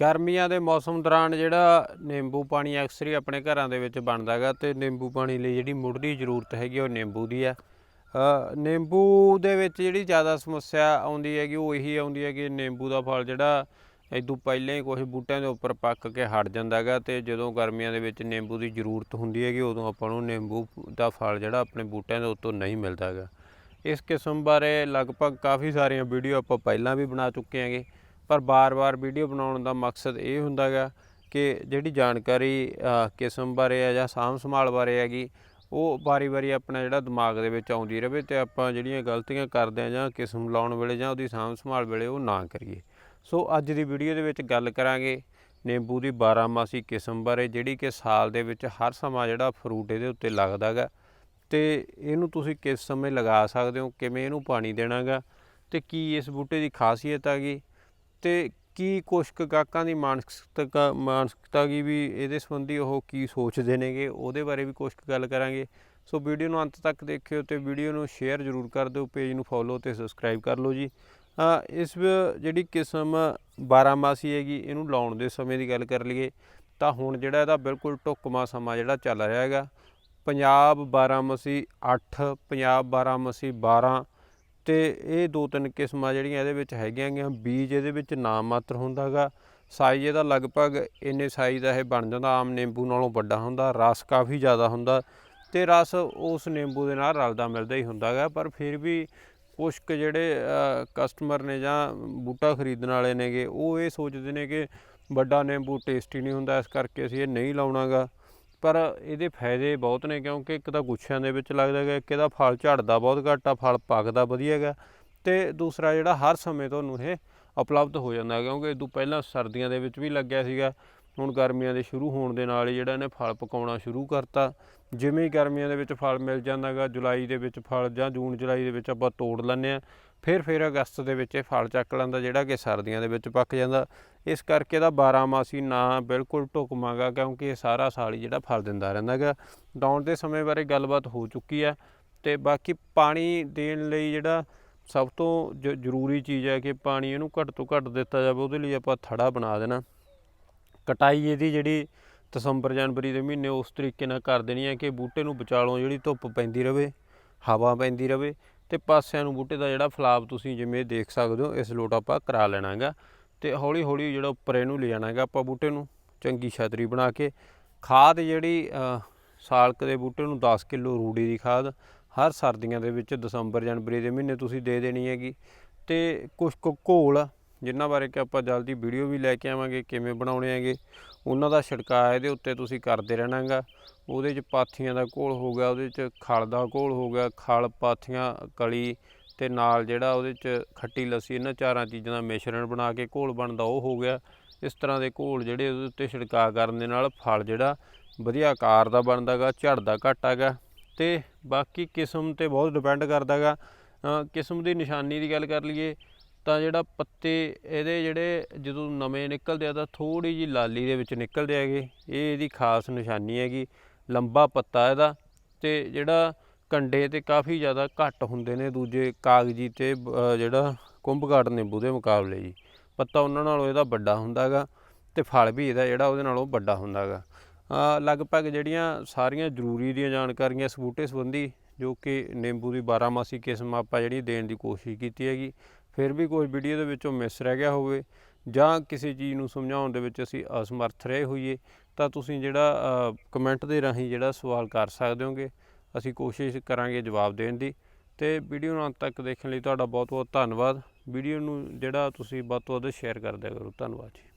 ਗਰਮੀਆਂ ਦੇ ਮੌਸਮ ਦੌਰਾਨ ਜਿਹੜਾ ਨਿੰਬੂ ਪਾਣੀ ਅਕਸਰ ਹੀ ਆਪਣੇ ਘਰਾਂ ਦੇ ਵਿੱਚ ਬਣਦਾ ਹੈਗਾ ਤੇ ਨਿੰਬੂ ਪਾਣੀ ਲਈ ਜਿਹੜੀ ਮੁੱਢਲੀ ਜ਼ਰੂਰਤ ਹੈਗੀ ਉਹ ਨਿੰਬੂ ਦੀ ਹੈ। ਨਿੰਬੂ ਦੇ ਵਿੱਚ ਜਿਹੜੀ ਜ਼ਿਆਦਾ ਸਮੱਸਿਆ ਆਉਂਦੀ ਹੈਗੀ ਉਹ ਇਹੀ ਆਉਂਦੀ ਹੈ ਕਿ ਨਿੰਬੂ ਦਾ ਫਲ ਜਿਹੜਾ ਇਦੋਂ ਪਹਿਲਾਂ ਹੀ ਕੁਝ ਬੂਟਿਆਂ ਦੇ ਉੱਪਰ ਪੱਕ ਕੇ ਹਟ ਜਾਂਦਾ ਹੈਗਾ ਤੇ ਜਦੋਂ ਗਰਮੀਆਂ ਦੇ ਵਿੱਚ ਨਿੰਬੂ ਦੀ ਜ਼ਰੂਰਤ ਹੁੰਦੀ ਹੈਗੀ ਉਦੋਂ ਆਪਾਂ ਨੂੰ ਨਿੰਬੂ ਦਾ ਫਲ ਜਿਹੜਾ ਆਪਣੇ ਬੂਟਿਆਂ ਦੇ ਉੱਤੋਂ ਨਹੀਂ ਮਿਲਦਾ ਹੈਗਾ। ਇਸ ਕਿਸਮ ਬਾਰੇ ਲਗਭਗ ਕਾਫੀ ਸਾਰੀਆਂ ਵੀਡੀਓ ਆਪਾਂ ਪਹਿਲਾਂ ਵੀ ਬਣਾ ਚੁੱਕੇ ਹਾਂਗੇ। ਪਰ ਬਾਰ-ਬਾਰ ਵੀਡੀਓ ਬਣਾਉਣ ਦਾ ਮਕਸਦ ਇਹ ਹੁੰਦਾ ਹੈਗਾ ਕਿ ਜਿਹੜੀ ਜਾਣਕਾਰੀ ਕਿਸਮ ਬਾਰੇ ਹੈ ਜਾਂ ਸਾਂਭ ਸੰਭਾਲ ਬਾਰੇ ਹੈਗੀ, ਉਹ ਵਾਰੀ-ਵਾਰੀ ਆਪਣਾ ਜਿਹੜਾ ਦਿਮਾਗ ਦੇ ਵਿੱਚ ਆਉਂਦੀ ਰਹੇ ਤੇ ਆਪਾਂ ਜਿਹੜੀਆਂ ਗਲਤੀਆਂ ਕਰਦੇ ਆ ਜਾਂ ਕਿਸਮ ਲਾਉਣ ਵੇਲੇ ਜਾਂ ਉਹਦੀ ਸਾਂਭ ਸੰਭਾਲ ਵੇਲੇ ਉਹ ਨਾ ਕਰੀਏ। ਸੋ ਅੱਜ ਦੀ ਵੀਡੀਓ ਦੇ ਵਿੱਚ ਗੱਲ ਕਰਾਂਗੇ ਨਿੰਬੂ ਦੀ 12 ਕਿਸਮ ਬਾਰੇ, ਜਿਹੜੀ ਕਿ ਸਾਲ ਦੇ ਵਿੱਚ ਹਰ ਸਮਾਂ ਜਿਹੜਾ ਫਰੂਟ ਇਹਦੇ ਉੱਤੇ ਲੱਗਦਾ ਹੈਗਾ ਤੇ ਇਹਨੂੰ ਤੁਸੀਂ ਕਿਸ ਸਮੇਂ ਲਗਾ ਸਕਦੇ ਹੋ, ਕਿਵੇਂ ਇਹਨੂੰ ਪਾਣੀ ਦੇਣਾਗਾ ਤੇ ਕੀ ਇਸ ਬੂਟੇ ਦੀ ਖਾਸੀਅਤ ਹੈਗੀ ਤੇ ਕੀ ਕੁਛ ਕੁ ਗਾਹਕਾਂ ਦੀ ਮਾਨਸਿਕਤਾ ਮਾਨਸਿਕਤਾ ਕੀ ਵੀ ਇਹਦੇ ਸੰਬੰਧੀ ਉਹ ਕੀ ਸੋਚਦੇ ਨੇਗੇ, ਉਹਦੇ ਬਾਰੇ ਵੀ ਕੁਛ ਕੁ ਗੱਲ ਕਰਾਂਗੇ। ਸੋ ਵੀਡੀਓ ਨੂੰ ਅੰਤ ਤੱਕ ਦੇਖਿਓ ਤੇ ਵੀਡੀਓ ਨੂੰ ਸ਼ੇਅਰ ਜ਼ਰੂਰ ਕਰ ਦਿਓ, ਪੇਜ ਨੂੰ ਫੋਲੋ ਤੇ ਸਬਸਕ੍ਰਾਈਬ ਕਰ ਲਓ ਜੀ। ਇਸ ਜਿਹੜੀ ਕਿਸਮ 12 ਮਾਸੀ ਹੈਗੀ, ਇਹਨੂੰ ਲਾਉਣ ਦੇ ਸਮੇਂ ਦੀ ਗੱਲ ਕਰ ਲਈਏ, ਤਾਂ ਹੁਣ ਜਿਹੜਾ ਇਹਦਾ ਬਿਲਕੁਲ ਢੁੱਕਵਾਂ ਸਮਾਂ ਜਿਹੜਾ ਚੱਲ ਰਿਹਾ ਹੈਗਾ, ਪੰਜਾਬ 12 ਮਸੀ 8 ਪੰਜਾਬ 12 ਮਸੀ 12 ਤੇ ਇਹ ਦੋ ਤਿੰਨ ਕਿਸਮਾਂ ਜਿਹੜੀਆਂ ਇਹਦੇ ਵਿੱਚ ਹੈਗੀਆਂ ਗੀਆਂ। ਬੀਜ ਇਹਦੇ ਵਿੱਚ ਨਾਮ ਮਾਤਰ ਹੁੰਦਾਗਾ ਸਾਈਜ਼ ਇਹਦਾ ਲਗਭਗ ਇੰਨੇ ਸਾਈਜ਼ ਦਾ ਇਹ ਬਣ ਜਾਂਦਾ, ਆਮ ਨਿੰਬੂ ਨਾਲੋਂ ਵੱਡਾ ਹੁੰਦਾ, ਰਸ ਕਾਫੀ ਜ਼ਿਆਦਾ ਹੁੰਦਾ ਤੇ ਰਸ ਉਸ ਨਿੰਬੂ ਦੇ ਨਾਲ ਰਲਦਾ ਮਿਲਦਾ ਹੀ ਹੁੰਦਾਗਾ ਪਰ ਫਿਰ ਵੀ ਕੁਛ ਕੁ ਜਿਹੜੇ ਕਸਟਮਰ ਨੇ ਜਾਂ ਬੂਟਾ ਖਰੀਦਣ ਵਾਲੇ ਨੇਗੇ, ਉਹ ਇਹ ਸੋਚਦੇ ਨੇ ਕਿ ਵੱਡਾ ਨਿੰਬੂ ਟੇਸਟੀ ਨਹੀਂ ਹੁੰਦਾ, ਇਸ ਕਰਕੇ ਅਸੀਂ ਇਹ ਨਹੀਂ ਲਾਉਣਾਗਾ ਪਰ ਇਹਦੇ ਫਾਇਦੇ ਬਹੁਤ ਨੇ ਕਿਉਂਕਿ ਇੱਕ ਤਾਂ ਗੁੱਛਿਆਂ ਦੇ ਵਿੱਚ ਲੱਗਦਾ ਹੈਗਾ, ਇੱਕ ਇਹਦਾ ਫਲ ਝੜਦਾ ਬਹੁਤ ਘੱਟ ਆ, ਫਲ ਪੱਕਦਾ ਵਧੀਆ ਹੈਗਾ ਤੇ ਦੂਸਰਾ ਜਿਹੜਾ ਹਰ ਸਮੇਂ ਤੁਹਾਨੂੰ ਇਹ ਉਪਲਬਧ ਹੋ ਜਾਂਦਾ ਕਿਉਂਕਿ ਇਦੋਂ ਪਹਿਲਾਂ ਸਰਦੀਆਂ ਦੇ ਵਿੱਚ ਵੀ ਲੱਗਿਆ ਸੀਗਾ, ਹੁਣ ਗਰਮੀਆਂ ਦੇ ਸ਼ੁਰੂ ਹੋਣ ਦੇ ਨਾਲ ਹੀ ਜਿਹੜਾ ਇਹਨੇ ਫਲ ਪਕਾਉਣਾ ਸ਼ੁਰੂ ਕਰਤਾ। ਜਿਵੇਂ ਹੀ ਗਰਮੀਆਂ ਦੇ ਵਿੱਚ ਫਲ ਮਿਲ ਜਾਂਦਾਗਾ ਜੁਲਾਈ ਦੇ ਵਿੱਚ ਫਲ ਜਾਂ ਜੂਨ, ਜੁਲਾਈ ਦੇ ਵਿੱਚ ਆਪਾਂ ਤੋੜ ਲੈਂਦੇ ਆ ਫਿਰ ਫਿਰ ਅਗਸਤ ਦੇ ਵਿੱਚ ਇਹ ਫਲ ਚੱਕ ਲੈਂਦਾ, ਜਿਹੜਾ ਕਿ ਸਰਦੀਆਂ ਦੇ ਵਿੱਚ ਪੱਕ ਜਾਂਦਾ। ਇਸ ਕਰਕੇ ਇਹਦਾ 12 ਮਾਸੀ ਨਾ ਬਿਲਕੁਲ ਢੁਕਮਾਗਾ ਕਿਉਂਕਿ ਇਹ ਸਾਰਾ ਸਾਲ ਹੀ ਜਿਹੜਾ ਫਲ ਦਿੰਦਾ ਰਹਿੰਦਾ ਹੈਗਾ। ਡਾਉਣ ਦੇ ਸਮੇਂ ਬਾਰੇ ਗੱਲਬਾਤ ਹੋ ਚੁੱਕੀ ਹੈ ਤੇ ਬਾਕੀ ਪਾਣੀ ਦੇਣ ਲਈ ਜਿਹੜਾ ਸਭ ਤੋਂ ਜ- ਜ਼ਰੂਰੀ ਚੀਜ਼ ਹੈ ਕਿ ਪਾਣੀ ਇਹਨੂੰ ਘੱਟ ਤੋਂ ਘੱਟ ਦਿੱਤਾ ਜਾਵੇ, ਉਹਦੇ ਲਈ ਆਪਾਂ ਥੜਾ ਬਣਾ ਦੇਣਾ। ਕਟਾਈ ਇਹਦੀ ਜਿਹੜੀ ਦਸੰਬਰ, ਜਨਵਰੀ ਦੇ ਮਹੀਨੇ ਉਸ ਤਰੀਕੇ ਨਾਲ ਕਰ ਦੇਣੀ ਹੈ ਕਿ ਬੂਟੇ ਨੂੰ ਵਿਚਾਲੋਂ ਜਿਹੜੀ ਧੁੱਪ ਪੈਂਦੀ ਰਵੇ, ਹਵਾ ਪੈਂਦੀ ਰਵੇ ਤੇ ਪਾਸਿਆਂ ਨੂੰ ਬੂਟੇ ਦਾ ਜਿਹੜਾ ਫਲਾਪ ਤੁਸੀਂ ਜਿਵੇਂ ਦੇਖ ਸਕਦੇ ਹੋ, ਇਸ ਲੋਟ ਆਪਾਂ ਕਰਾ ਲੈਣਾ ਹੈਗਾ। ਤੇ ਹੌਲੀ ਹੌਲੀ ਜਿਹੜਾ ਉੱਪਰ ਇਹਨੂੰ ਲੈ ਜਾਣਾ ਹੈਗਾ ਆਪਾਂ ਬੂਟੇ ਨੂੰ, ਚੰਗੀ ਛਤਰੀ ਬਣਾ ਕੇ। ਖਾਦ ਜਿਹੜੀ ਸਾਲਕ ਦੇ ਬੂਟੇ ਨੂੰ 10 ਕਿਲੋ ਰੂੜੀ ਦੀ ਖਾਦ ਹਰ ਸਰਦੀਆਂ ਦੇ ਵਿੱਚ ਦਸੰਬਰ, ਜਨਵਰੀ ਦੇ ਮਹੀਨੇ ਤੁਸੀਂ ਦੇ ਦੇਣੀ ਹੈਗੀ। ਤੇ ਕੁਛ ਕੁ ਘੋਲ ਜਿਨ੍ਹਾਂ ਬਾਰੇ ਕਿ ਆਪਾਂ ਜਲਦੀ ਵੀਡੀਓ ਵੀ ਲੈ ਕੇ ਆਵਾਂਗੇ, ਕਿਵੇਂ ਬਣਾਉਣੇ ਹੈਗੇ, ਉਹਨਾਂ ਦਾ ਛਿੜਕਾਅ ਇਹਦੇ ਉੱਤੇ ਤੁਸੀਂ ਕਰਦੇ ਰਹਿਣਾਗਾ। ਉਹਦੇ 'ਚ ਪਾਥੀਆਂ ਦਾ ਘੋਲ ਹੋ ਗਿਆ, ਉਹਦੇ 'ਚ ਖਲ ਦਾ ਘੋਲ ਹੋ ਗਿਆ, ਖਲ, ਪਾਥੀਆਂ, ਕਲੀ ਤੇ ਨਾਲ ਜਿਹੜਾ ਉਹਦੇ 'ਚ ਖੱਟੀ ਲੱਸੀ, ਇਹਨਾਂ ਚਾਰਾਂ ਚੀਜ਼ਾਂ ਦਾ ਮਿਸ਼ਰਣ ਬਣਾ ਕੇ ਘੋਲ ਬਣਦਾ, ਉਹ ਹੋ ਗਿਆ। ਇਸ ਤਰ੍ਹਾਂ ਦੇ ਘੋਲ ਜਿਹੜੇ ਉਹਦੇ ਉੱਤੇ ਛਿੜਕਾਅ ਕਰਨ ਦੇ ਨਾਲ ਫਲ ਜਿਹੜਾ ਵਧੀਆ ਆਕਾਰ ਦਾ ਬਣਦਾਗਾ ਝੜਦਾ ਘੱਟ ਹੈਗਾ। ਤੇ ਬਾਕੀ ਕਿਸਮ ਤੇ ਬਹੁਤ ਡਿਪੈਂਡ ਕਰਦਾਗਾ ਕਿਸਮ ਦੀ ਨਿਸ਼ਾਨੀ ਦੀ ਗੱਲ ਕਰ ਲਈਏ, ਤਾਂ ਜਿਹੜਾ ਪੱਤੇ ਇਹਦੇ ਜਿਹੜੇ ਜਦੋਂ ਨਵੇਂ ਨਿਕਲਦੇ ਆ ਤਾਂ ਥੋੜੀ ਜੀ ਲਾਲੀ ਦੇ ਵਿੱਚ ਨਿਕਲਦੇ ਹੈਗੇ। ਇਹ ਇਹਦੀ ਖਾਸ ਨਿਸ਼ਾਨੀ ਹੈਗੀ, ਲੰਬਾ ਪੱਤਾ ਇਹਦਾ। ਤੇ ਜਿਹੜਾ ਕੰਡੇ ਤੇ ਕਾਫੀ ਜ਼ਿਆਦਾ ਘੱਟ ਹੁੰਦੇ ਨੇ ਦੂਜੇ ਕਾਗਜੀ ਤੇ ਜਿਹੜਾ ਕੁੰਭਕਾਟ ਨਿੰਬੂ ਦੇ ਮੁਕਾਬਲੇ ਜੀ। ਪੱਤਾ ਉਹਨਾਂ ਨਾਲੋਂ ਇਹਦਾ ਵੱਡਾ ਹੁੰਦਾਗਾ ਤੇ ਫਲ ਵੀ ਇਹਦਾ ਜਿਹੜਾ ਉਹਦੇ ਨਾਲੋਂ ਵੱਡਾ ਹੁੰਦਾਗਾ। ਅ, ਲਗਭਗ ਜਿਹੜੀਆਂ ਸਾਰੀਆਂ ਜ਼ਰੂਰੀ ਦੀਆਂ ਜਾਣਕਾਰੀਆਂ ਇਸ ਬੂਟੇ ਸੰਬੰਧੀ ਜੋ ਕਿ ਨਿੰਬੂ ਦੀ 12 ਮਾਸੀ ਕਿਸਮ ਆਪਾਂ ਜਿਹੜੀ ਦੇਣ ਦੀ ਕੋਸ਼ਿਸ਼ ਕੀਤੀ ਹੈਗੀ ਫਿਰ ਵੀ ਕੋਈ ਵੀਡੀਓ ਦੇ ਵਿੱਚੋਂ ਮਿਸ ਰਹਿ ਗਿਆ ਹੋਵੇ ਜਾਂ ਕਿਸੇ ਚੀਜ਼ ਨੂੰ ਸਮਝਾਉਣ ਦੇ ਵਿੱਚ ਅਸੀਂ ਅਸਮਰਥ ਰਹੇ ਹੋਈਏ ਤਾਂ ਤੁਸੀਂ ਜਿਹੜਾ ਕਮੈਂਟ ਦੇ ਰਾਹੀਂ ਜਿਹੜਾ ਸਵਾਲ ਕਰ ਸਕਦੇ ਹੋਗੇ। ਅਸੀਂ ਕੋਸ਼ਿਸ਼ ਕਰਾਂਗੇ ਜਵਾਬ ਦੇਣ ਦੀ ਤੇ ਵੀਡੀਓ ਨੂੰ ਅੰਤ ਤੱਕ ਦੇਖਣ ਲਈ ਤੁਹਾਡਾ ਬਹੁਤ ਬਹੁਤ ਧੰਨਵਾਦ। ਵੀਡੀਓ ਨੂੰ ਜਿਹੜਾ ਤੁਸੀਂ ਵੱਧ ਤੋਂ ਵੱਧ ਸ਼ੇਅਰ ਕਰ ਕਰੋ। ਧੰਨਵਾਦ ਜੀ।